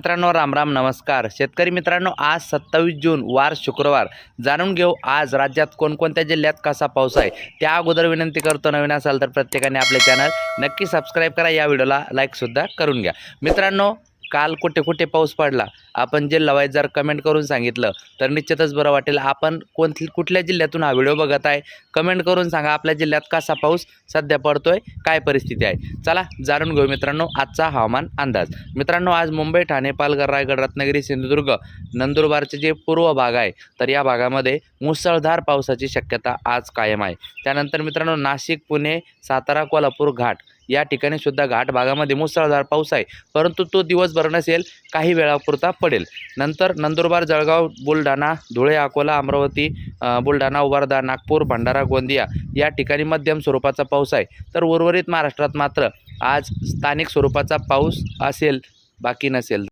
मित्रांनो राम राम नमस्कार. शेतकरी मित्रांनो आज सत्तावीस जून वार शुक्रवार. जाणून घेऊ आज राज्यात कोणकोणत्या जिल्ह्यात कसा पाऊस आहे? त्या अगोदर विनंती करतो नवीन असाल तर प्रत्येकाने आपले चॅनल नक्की सबस्क्राईब करा. या व्हिडिओला लाईकसुद्धा करून घ्या. मित्रांनो काल कुठे कुठे पाऊस पडला आपण जिल्हावाईज जर कमेंट करून सांगितलं तर निश्चितच बरं वाटेल. आपण कोण कुठल्या जिल्ह्यातून हा व्हिडिओ बघत आहे कमेंट करून सांगा आपल्या जिल्ह्यात कसा पाऊस सध्या पडतोय काय परिस्थिती आहे. चला जाणून घेऊ मित्रांनो आजचा हवामान अंदाज. मित्रांनो आज मुंबई ठाणे पालघर रायगड रत्नागिरी सिंधुदुर्ग नंदुरबारचे जे पूर्व भाग आहे तर या भागामध्ये मुसळधार पावसाची शक्यता आज कायम आहे. त्यानंतर मित्रांनो नाशिक पुणे सातारा कोल्हापूर घाट या ठिकाणी सुद्धा घाट भागामध्ये मुसळधार पाऊस आहे. परंतु तो दिवसभर नसेल काही वेळापुरता पडेल. नंतर नंदुरबार जळगाव बुलढाणा धुळे अकोला अमरावती बुलढाणा वर्धा नागपूर भंडारा गोंदिया या ठिकाणी मध्यम स्वरूपाचा पाऊस आहे. तर उर्वरित महाराष्ट्रात मात्र आज स्थानिक स्वरूपाचा पाऊस असेल बाकी नसेल.